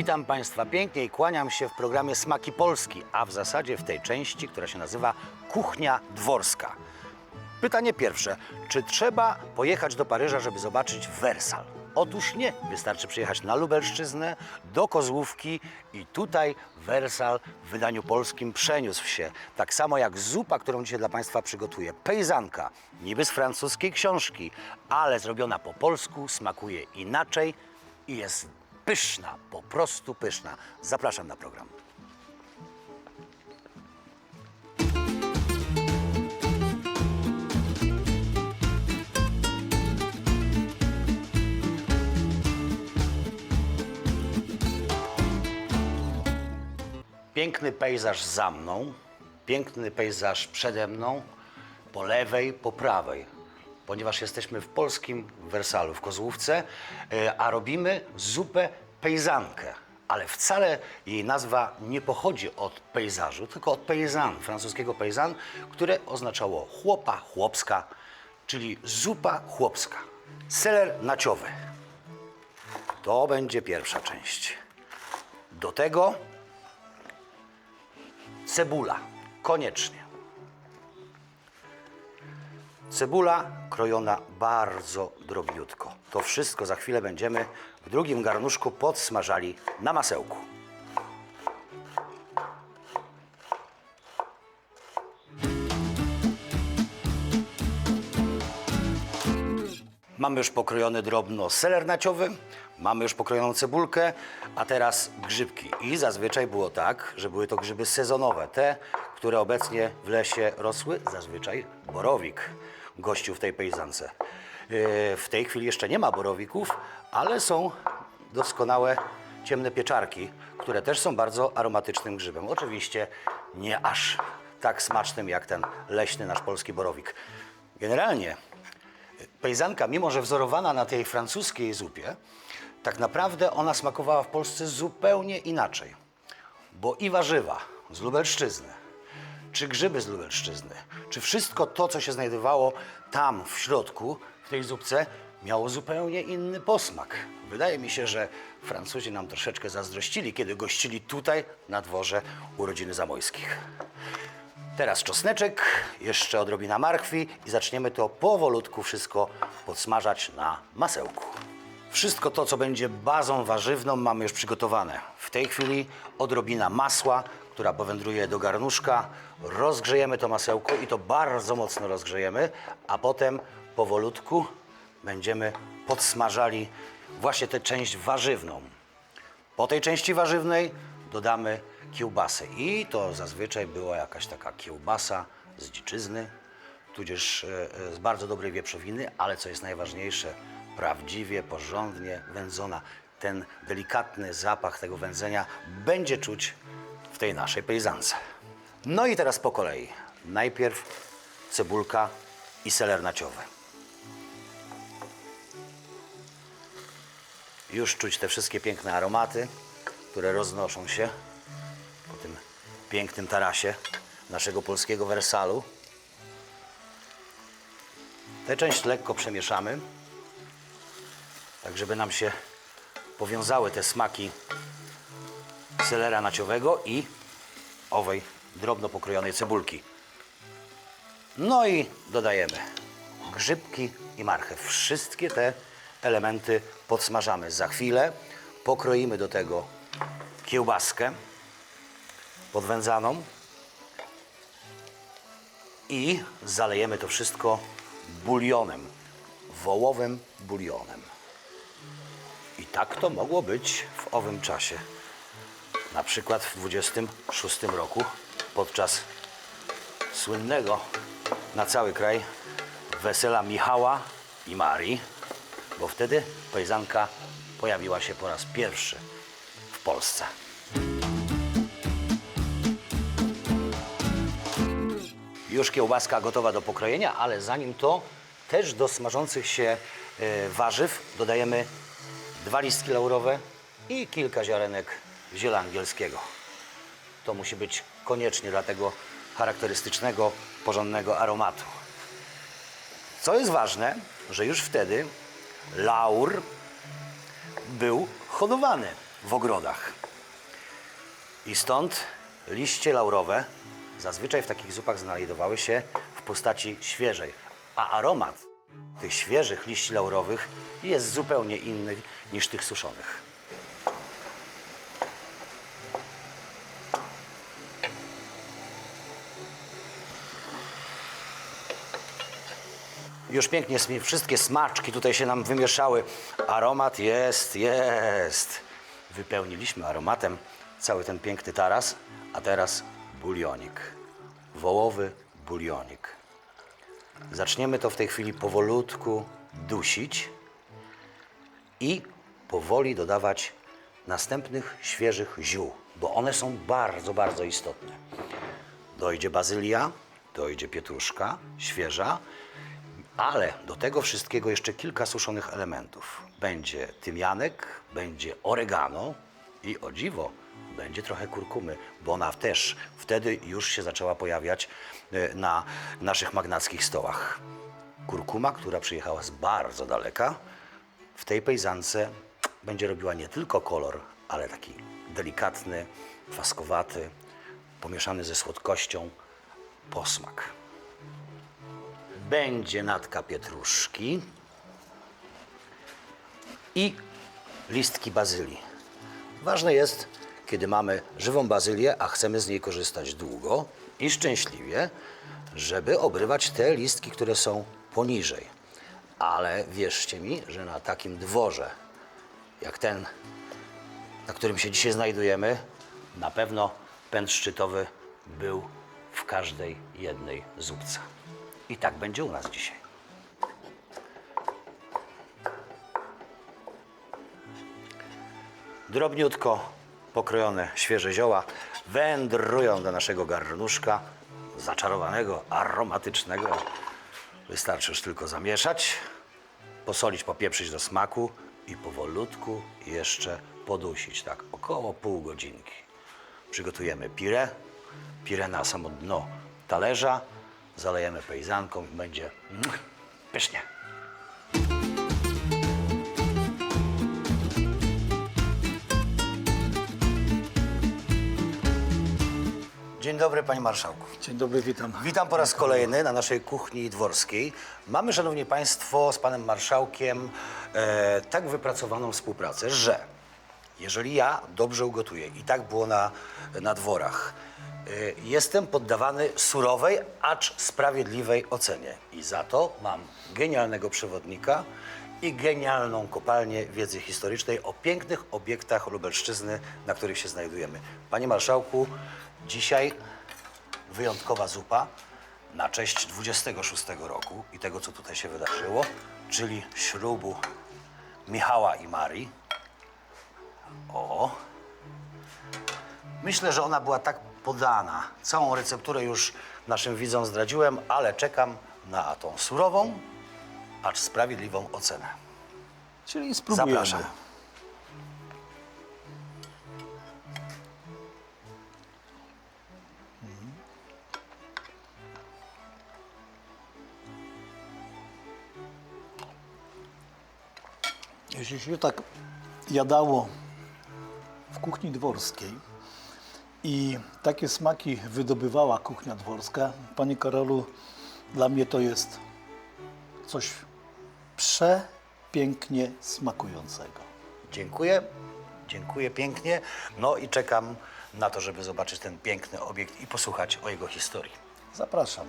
Witam Państwa pięknie i kłaniam się w programie Smaki Polski, a w zasadzie w tej części, która się nazywa Kuchnia Dworska. Pytanie pierwsze. Czy trzeba pojechać do Paryża, żeby zobaczyć Wersal? Otóż nie. Wystarczy przyjechać na Lubelszczyznę, do Kozłówki i tutaj Wersal w wydaniu polskim przeniósł się. Tak samo jak zupa, którą dzisiaj dla Państwa przygotuję. Pejzanka, niby z francuskiej książki, ale zrobiona po polsku, smakuje inaczej i jest pyszna, po prostu pyszna. Zapraszam na program. Piękny pejzaż za mną, piękny pejzaż przede mną, po lewej, po prawej. Ponieważ jesteśmy w polskim Wersalu, w Kozłówce, e, a robimy zupę pejzankę. Ale wcale jej nazwa nie pochodzi od pejzażu, tylko od pejzan, francuskiego pejzan, które oznaczało chłopa, chłopska, czyli zupa chłopska. Seler naciowy. To będzie pierwsza część. Do tego Cebula, koniecznie. Cebula krojona bardzo drobniutko. To wszystko za chwilę będziemy w drugim garnuszku podsmażali na masełku. Mamy już pokrojony drobno seler naciowy, mamy już pokrojoną cebulkę, a teraz grzybki. I zazwyczaj było tak, że były to grzyby sezonowe, te, które obecnie w lesie rosły, zazwyczaj borowik gościu w tej pejzance. Yy, W tej chwili jeszcze nie ma borowików, ale są doskonałe ciemne pieczarki, które też są bardzo aromatycznym grzybem. Oczywiście nie aż tak smacznym jak ten leśny nasz polski borowik. Generalnie Pejzanka, mimo że wzorowana na tej francuskiej zupie, tak naprawdę ona smakowała w Polsce zupełnie inaczej. Bo i warzywa z Lubelszczyzny, czy grzyby z Lubelszczyzny, czy wszystko to, co się znajdowało tam w środku, w tej zupce, miało zupełnie inny posmak. Wydaje mi się, że Francuzi nam troszeczkę zazdrościli, kiedy gościli tutaj na dworze urodziny Zamojskich. Teraz czosneczek, jeszcze odrobina marchwi i zaczniemy to powolutku wszystko podsmażać na masełku. Wszystko to, co będzie bazą warzywną, mamy już przygotowane. W tej chwili odrobina masła, która powędruje do garnuszka. Rozgrzejemy to masełko i to bardzo mocno rozgrzejemy, a potem powolutku będziemy podsmażali właśnie tę część warzywną. Po tej części warzywnej dodamy kiełbasę i to zazwyczaj była jakaś taka kiełbasa z dziczyzny, tudzież e, e, z bardzo dobrej wieprzowiny, ale co jest najważniejsze, prawdziwie, porządnie wędzona. Ten delikatny zapach tego wędzenia będzie czuć tej naszej pejzance. No i teraz po kolei. Najpierw cebulka i seler naciowy. Już czuć te wszystkie piękne aromaty, które roznoszą się po tym pięknym tarasie naszego polskiego wersalu. Tę część lekko przemieszamy, tak żeby nam się powiązały te smaki selera naciowego i owej drobno pokrojonej cebulki. No i dodajemy grzybki i marchew. Wszystkie te elementy podsmażamy. Za chwilę pokroimy do tego kiełbaskę podwędzaną i zalejemy to wszystko bulionem, wołowym bulionem. I tak to mogło być w owym czasie. Na przykład w 26 roku podczas słynnego na cały kraj wesela Michała i Marii, bo wtedy pejzanka pojawiła się po raz pierwszy w Polsce. Już kiełbaska gotowa do pokrojenia, ale zanim to też do smażących się e, warzyw dodajemy dwa listki laurowe i kilka ziarenek ziela angielskiego. To musi być koniecznie dla tego charakterystycznego, porządnego aromatu. Co jest ważne, że już wtedy laur był hodowany w ogrodach. I stąd liście laurowe zazwyczaj w takich zupach znajdowały się w postaci świeżej, a aromat tych świeżych liści laurowych jest zupełnie inny niż tych suszonych. Już pięknie wszystkie smaczki tutaj się nam wymieszały. Aromat jest, jest. Wypełniliśmy aromatem cały ten piękny taras, a teraz bulionik. Wołowy bulionik. Zaczniemy to w tej chwili powolutku dusić i powoli dodawać następnych świeżych ziół, bo one są bardzo, bardzo istotne. Dojdzie bazylia, dojdzie pietruszka świeża, ale do tego wszystkiego jeszcze kilka suszonych elementów. Będzie tymianek, będzie oregano i o dziwo będzie trochę kurkumy, bo ona też wtedy już się zaczęła pojawiać e, na naszych magnackich stołach. Kurkuma, która przyjechała z bardzo daleka, w tej pejzance będzie robiła nie tylko kolor, ale taki delikatny, kwaskowaty, pomieszany ze słodkością posmak będzie natka pietruszki i listki bazylii. Ważne jest, kiedy mamy żywą bazylię, a chcemy z niej korzystać długo i szczęśliwie, żeby obrywać te listki, które są poniżej. Ale wierzcie mi, że na takim dworze, jak ten, na którym się dzisiaj znajdujemy, na pewno pęd szczytowy był w każdej jednej zupce. I tak będzie u nas dzisiaj. Drobniutko pokrojone świeże zioła wędrują do naszego garnuszka zaczarowanego, aromatycznego. Wystarczy już tylko zamieszać, posolić, popieprzyć do smaku i powolutku jeszcze podusić, tak około pół godzinki. Przygotujemy pirę, pirę na samo dno talerza, zalejemy pejzanką i będzie pysznie. Dzień dobry, panie marszałku. Dzień dobry, witam. Witam po raz kolejny na naszej kuchni dworskiej. Mamy, szanowni państwo, z panem marszałkiem e, tak wypracowaną współpracę, że jeżeli ja dobrze ugotuję i tak było na, na dworach, e, jestem poddawany surowej, acz sprawiedliwej ocenie. I za to mam genialnego przewodnika i genialną kopalnię wiedzy historycznej o pięknych obiektach Lubelszczyzny, na których się znajdujemy. Panie marszałku, dzisiaj wyjątkowa zupa na cześć 26 roku i tego, co tutaj się wydarzyło, czyli ślubu Michała i Marii. O! Myślę, że ona była tak podana. Całą recepturę już naszym widzom zdradziłem, ale czekam na tą surową, acz sprawiedliwą ocenę. Czyli spróbujemy. Zapraszam. Jeśli się tak jadało w kuchni dworskiej i takie smaki wydobywała kuchnia dworska, panie Karolu, dla mnie to jest coś przepięknie smakującego. Dziękuję, dziękuję pięknie. No i czekam na to, żeby zobaczyć ten piękny obiekt i posłuchać o jego historii. Zapraszam.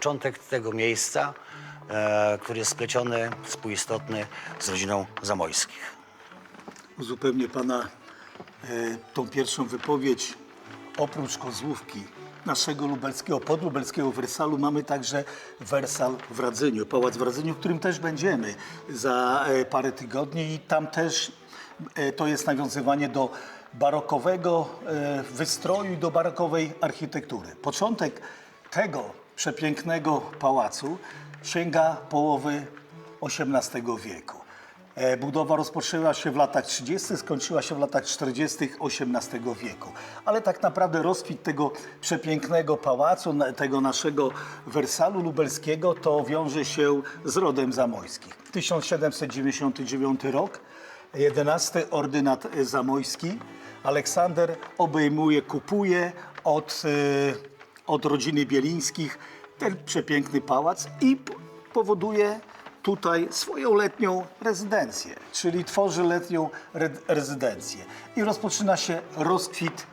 Początek tego miejsca, e, który jest spleciony, współistotny z rodziną Zamojskich? Uzupełnię pana e, tą pierwszą wypowiedź. Oprócz kozłówki naszego lubelskiego, podlubelskiego wersalu mamy także wersal w Radzyniu, pałac w Radzyniu, w którym też będziemy za e, parę tygodni i tam też e, to jest nawiązywanie do barokowego e, wystroju i do barokowej architektury. Początek tego przepięknego pałacu sięga połowy XVIII wieku. E, Budowa rozpoczęła się w latach 30., skończyła się w latach 40. XVIII wieku. Ale tak naprawdę rozkwit tego przepięknego pałacu, tego naszego Wersalu lubelskiego, to wiąże się z rodem Zamojskich. 1799 rok, 11 ordynat Zamojski. Aleksander obejmuje, kupuje od, e, od rodziny Bielińskich ten przepiękny pałac i powoduje tutaj swoją letnią rezydencję, czyli tworzy letnią re- rezydencję. I rozpoczyna się rozkwit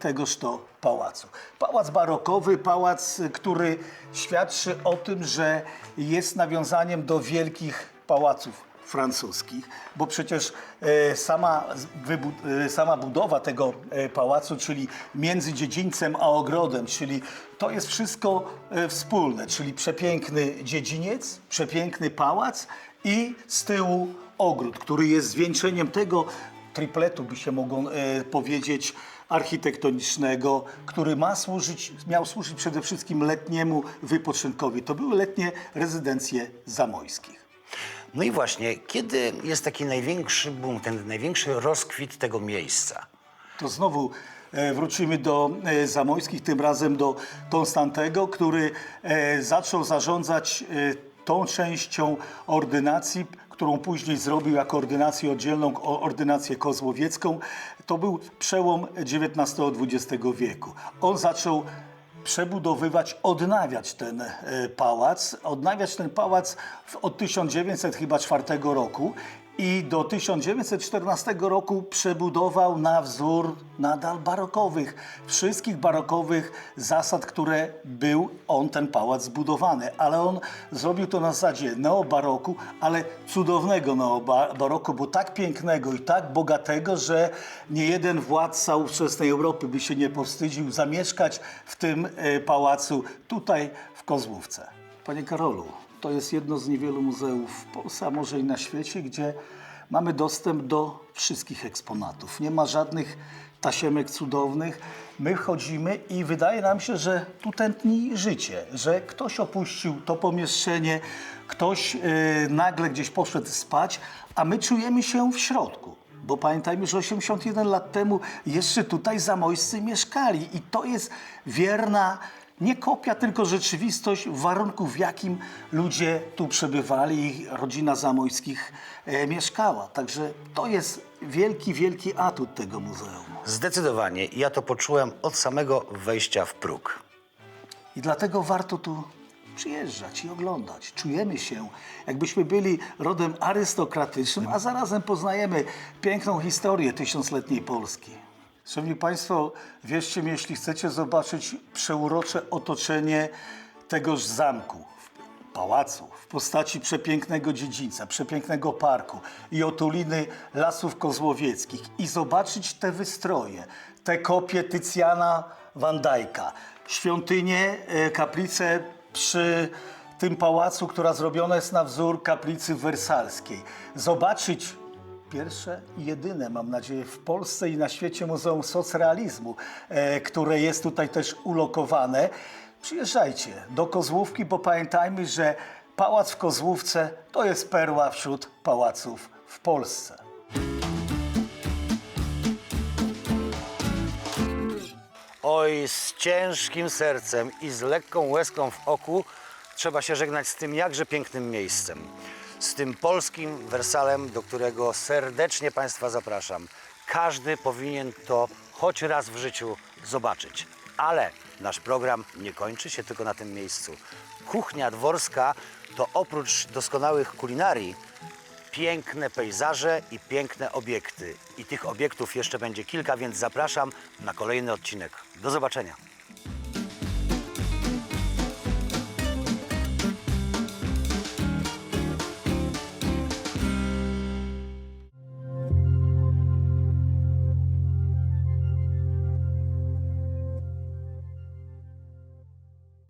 tegoż to pałacu. Pałac barokowy, pałac, który świadczy o tym, że jest nawiązaniem do wielkich pałaców francuskich, bo przecież e, sama, e, sama budowa tego e, pałacu, czyli między dziedzińcem a ogrodem, czyli to jest wszystko wspólne, czyli przepiękny dziedziniec, przepiękny pałac i z tyłu ogród, który jest zwieńczeniem tego tripletu, by się mogło e, powiedzieć, architektonicznego, który ma służyć, miał służyć przede wszystkim letniemu wypoczynkowi. To były letnie rezydencje zamojskich. No i właśnie, kiedy jest taki największy boom, ten największy rozkwit tego miejsca? To znowu e, wrócimy do e, Zamojskich, tym razem do Konstantego, który e, zaczął zarządzać tą częścią ordynacji, którą później zrobił jako ordynację oddzielną, ordynację kozłowiecką. To był przełom XIX-XX wieku. On zaczął przebudowywać, odnawiać ten e, pałac, odnawiać ten pałac od 1904 roku i do 1914 roku przebudował na wzór nadal barokowych, wszystkich barokowych zasad, które był on, ten pałac zbudowany. Ale on zrobił to na zasadzie neobaroku, ale cudownego neobaroku, bo tak pięknego i tak bogatego, że nie jeden władca ówczesnej Europy by się nie powstydził zamieszkać w tym e, pałacu tutaj w Kozłówce. Panie Karolu, to jest jedno z niewielu muzeów w Polsce, a może i na świecie, gdzie mamy dostęp do wszystkich eksponatów. Nie ma żadnych tasiemek cudownych. My wchodzimy i wydaje nam się, że tu tętni życie, że ktoś opuścił to pomieszczenie, ktoś e, nagle gdzieś poszedł spać, a my czujemy się w środku. Bo pamiętajmy, że 81 lat temu jeszcze tutaj zamojscy mieszkali i to jest wierna nie kopia, tylko rzeczywistość warunków, w jakim ludzie tu przebywali i rodzina Zamojskich e, mieszkała. Także to jest wielki, wielki atut tego muzeum. Zdecydowanie, ja to poczułem od samego wejścia w próg. I dlatego warto tu przyjeżdżać i oglądać. Czujemy się, jakbyśmy byli rodem arystokratycznym, a zarazem poznajemy piękną historię tysiącletniej Polski. Szanowni Państwo, wierzcie mi, jeśli chcecie zobaczyć przeurocze otoczenie tegoż zamku, pałacu, w postaci przepięknego dziedzińca, przepięknego parku i otuliny lasów kozłowieckich i zobaczyć te wystroje, te kopie Tycjana Van Dijk'a, świątynię, e, kaplicę przy tym pałacu, która zrobiona jest na wzór kaplicy wersalskiej. Zobaczyć pierwsze i jedyne, mam nadzieję, w Polsce i na świecie Muzeum Socrealizmu, e, które jest tutaj też ulokowane. Przyjeżdżajcie do Kozłówki, bo pamiętajmy, że pałac w Kozłówce to jest perła wśród pałaców w Polsce. Oj, z ciężkim sercem i z lekką łezką w oku trzeba się żegnać z tym jakże pięknym miejscem. Z tym polskim Wersalem, do którego serdecznie Państwa zapraszam. Każdy powinien to choć raz w życiu zobaczyć. Ale nasz program nie kończy się tylko na tym miejscu. Kuchnia dworska to oprócz doskonałych kulinarii piękne pejzaże i piękne obiekty. I tych obiektów jeszcze będzie kilka, więc zapraszam na kolejny odcinek. Do zobaczenia.